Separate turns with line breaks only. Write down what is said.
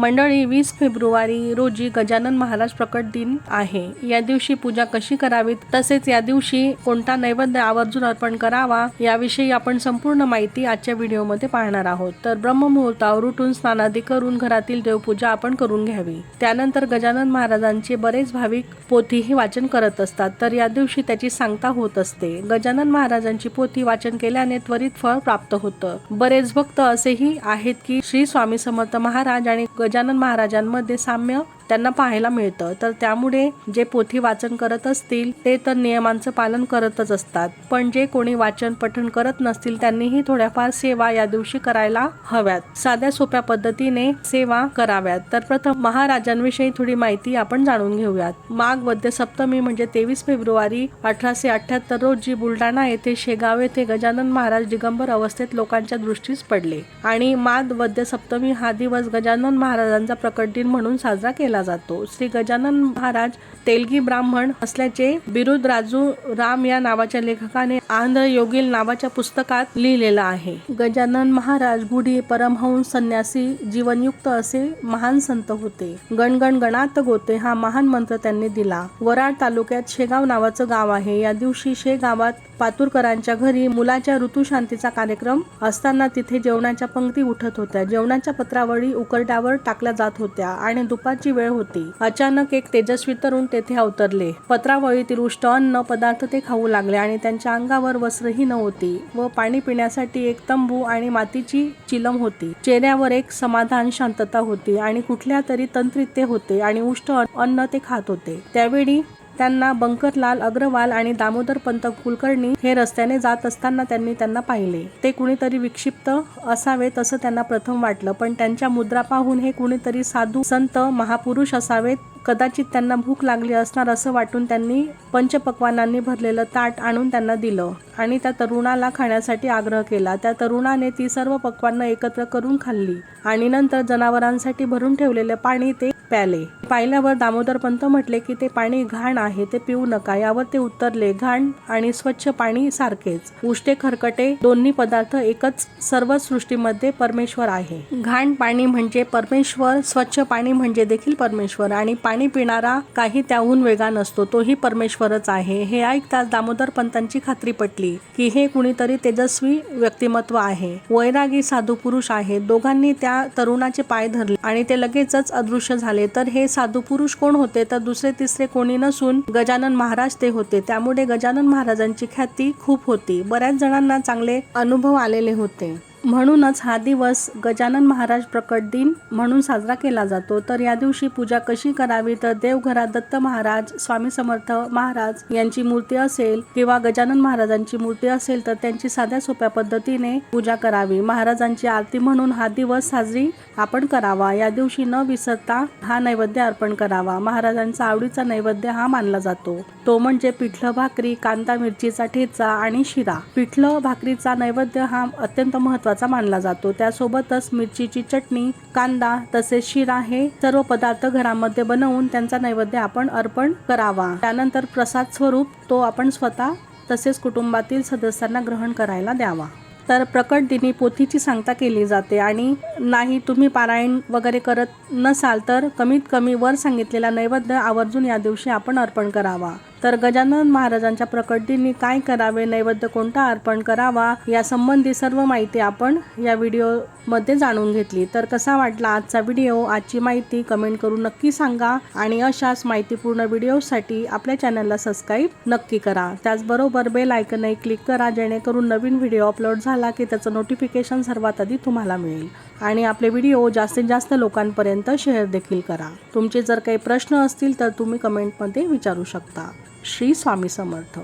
मंडळी वीस फेब्रुवारी रोजी गजानन महाराज प्रकट दिन आहे. या दिवशी पूजा कशी करावी तसेच या दिवशी कोणता नैवेद्य आवर्जून अर्पण करावा? याविषयी आपण संपूर्ण माहिती आजच्या व्हिडिओमध्ये पाहणार आहोत. तर ब्रह्ममुहूर्तावर उठून स्नानादी करून घरातील देवपूजा आपण करून घ्यावी. त्यानंतर गजानन महाराजांचे बरेच भाविक पोथीही वाचन करत असतात. तर या दिवशी त्याची सांगता होत असते. गजानन महाराजांची पोथी वाचन केल्याने त्वरित फळ प्राप्त होतं. बरेच भक्त असेही आहेत की श्री स्वामी समर्थ महाराज आणि गजानन महाराजांमध्ये साम्य त्यांना पाहायला मिळतं. तर त्यामुळे जे पोथी वाचन करत असतील ते तर नियमांचं पालन करतच असतात. पण जे कोणी वाचन पठण करत नसतील त्यांनीही थोड्याफार सेवा या दिवशी करायला हव्यात. साध्या सोप्या पद्धतीने सेवा कराव्यात. तर प्रथम महाराजांविषयी थोडी माहिती आपण जाणून घेऊयात. माघ वद्य सप्तमी म्हणजे तेवीस फेब्रुवारी अठराशे अठ्याहत्तर रोजी बुलढाणा येथे शेगाव येथे गजानन महाराज दिगंबर अवस्थेत लोकांच्या दृष्टीस पडले. आणि माद वद्य सप्तमी हा दिवस गजानन महाराजांचा प्रकट दिन म्हणून साजरा केला जातो. श्री गजानन महाराज तेलगी ब्राह्मण असल्याचे बिरुद राजू राम या नावाच्या लेखकाने आंध्र योगील नावाच्या पुस्तकात लिहिलेलं आहे. गजानन महाराज गुढी परमहंस संन्यासी जीवनयुक्त असे महान संत होते. गणगण गणात गोते हा महान मंत्र त्यांनी दिला. वराड तालुक्यात शेगाव नावाचं गाव आहे. या दिवशी शेगावात पातुरकरांच्या घरी मुलाच्या ऋतुशांतीचा कार्यक्रम असताना तिथे जेवणाच्या पंक्ती उठत होत्या. जेवणाच्या पत्रावळी उकरड्यावर टाकल्या जात होत्या आणि दुपारची वेळ होती. अचानक एक तेजस्वी तरुण तेथे अवतरले. पत्रावळीतील उष्ट अन्न पदार्थ ते खाऊ लागले आणि त्यांच्या अंगावर वस्त्रही नव्हती व पाणी पिण्यासाठी एक तंबू आणि मातीची चिलम होती. चेहऱ्यावर एक समाधान शांतता होती आणि कुठल्या तरी तंत्रित ते होते आणि उष्ट अन्न ते खात होते. त्यावेळी त्यांना बंकरलाल अग्रवाल आणि दामोदर पंत कुलकर्णी हे रस्त्याने जात असताना त्यांनी त्यांना पाहिले. ते कुणीतरी विक्षिप्त असावेत असं त्यांना प्रथम वाटलं पण त्यांच्या मुद्रा पाहून हे कुणीतरी साधू संत महापुरुष असावेत कदाचित त्यांना भूक लागली असणार असं वाटून त्यांनी पंचपक्वानांनी भरलेलं ताट आणून त्यांना दिलं आणि त्या तरुणाला खाण्यासाठी आग्रह केला. त्या तरुणाने ती सर्व पक्वानं एकत्र करून खाल्ली आणि नंतर जनावरांसाठी भरून ठेवलेलं पाणी ते प्याले. पाहिल्यावर दामोदर पंत म्हटले की ते पाणी घाण आहे ते पिऊ नका. यावर ते उतरले घाण आणि स्वच्छ पाणी सारखेच. उष्टे खरकटे दोन्ही पदार्थ एकच सर्व सृष्टीमध्ये परमेश्वर आहे. घाण पाणी म्हणजे परमेश्वर स्वच्छ पाणी म्हणजे देखील परमेश्वर. आणि पाणी पिणारा काही त्याहून वेगळा नसतो तोही परमेश्वरच आहे. हे ऐकताच दामोदर पंतांची खात्री पटली की हे कुणीतरी तेजस्वी व्यक्तिमत्व आहे. वैरागी साधू पुरुष आहे दोघांनी त्या तरुणाचे पाय धरले आणि ते लगेचच अदृश्य झाले तर हे साधू पुरुष कोण होते? तर दुसरे तिसरे कोणी नसून गजानन महाराज ते होते. त्यामुळे गजानन महाराजांची ख्याती खूप होती. बऱ्याच जणांना चांगले अनुभव आलेले होते. म्हणूनच हा दिवस गजानन महाराज प्रकट दिन म्हणून साजरा केला जातो. तर या दिवशी पूजा कशी करावी? तर देवघरात दत्त महाराज स्वामी समर्थ महाराज यांची मूर्ती असेल किंवा गजानन महाराजांची मूर्ती असेल तर त्यांची साध्या सोप्या पद्धतीने पूजा करावी. महाराजांची आरती म्हणून हा दिवस साजरी आपण करावा. या दिवशी न विसरता हा नैवेद्य अर्पण करावा. महाराजांचा आवडीचा नैवेद्य हा मानला जातो. तो म्हणजे पिठलं भाकरी कांदा मिरचीचा ठेचा आणि शिरा. पिठलं भाकरीचा नैवेद्य हा अत्यंत महत्त्वाचा मानला जातो. त्यासोबतच मिरचीची चटणी कांदा तसेच शिरा हे सर्व पदार्थ घरामध्ये बनवून त्यांचा नैवेद्य आपण अर्पण करावा. त्यानंतर प्रसाद स्वरूप तो आपण स्वतः तसेच कुटुंबातील सदस्यांना ग्रहण करायला द्यावा. तर प्रकट दिनी पोथीची सांगता केली जाते आणि नाही तुम्ही पारायण वगैरे करत नसाल तर कमीत कमी वर सांगितलेला नैवेद्य आवर्जून या दिवशी आपण अर्पण करावा. तर गजानन महाराजांच्या प्रकटींनी काय करावे नैवेद्य कोणता अर्पण करावा या संबंधी सर्व माहिती आपण या व्हिडिओमध्ये जाणून घेतली. तर कसा वाटला आजचा व्हिडिओ आजची माहिती कमेंट करून नक्की सांगा आणि अशाच माहितीपूर्ण व्हिडिओसाठी आपल्या चॅनलला सबस्क्राईब नक्की करा. त्याचबरोबर बेल आयकनही क्लिक करा जेणेकरून नवीन व्हिडिओ अपलोड झाला की त्याचं नोटिफिकेशन सर्वात आधी तुम्हाला मिळेल. आणि आपले व्हिडिओ जास्तीत जास्त लोकांपर्यंत शेअर देखील करा. तुमचे जर काही प्रश्न असतील तर तुम्ही कमेंटमध्ये विचारू शकता. श्री स्वामी समर्थ.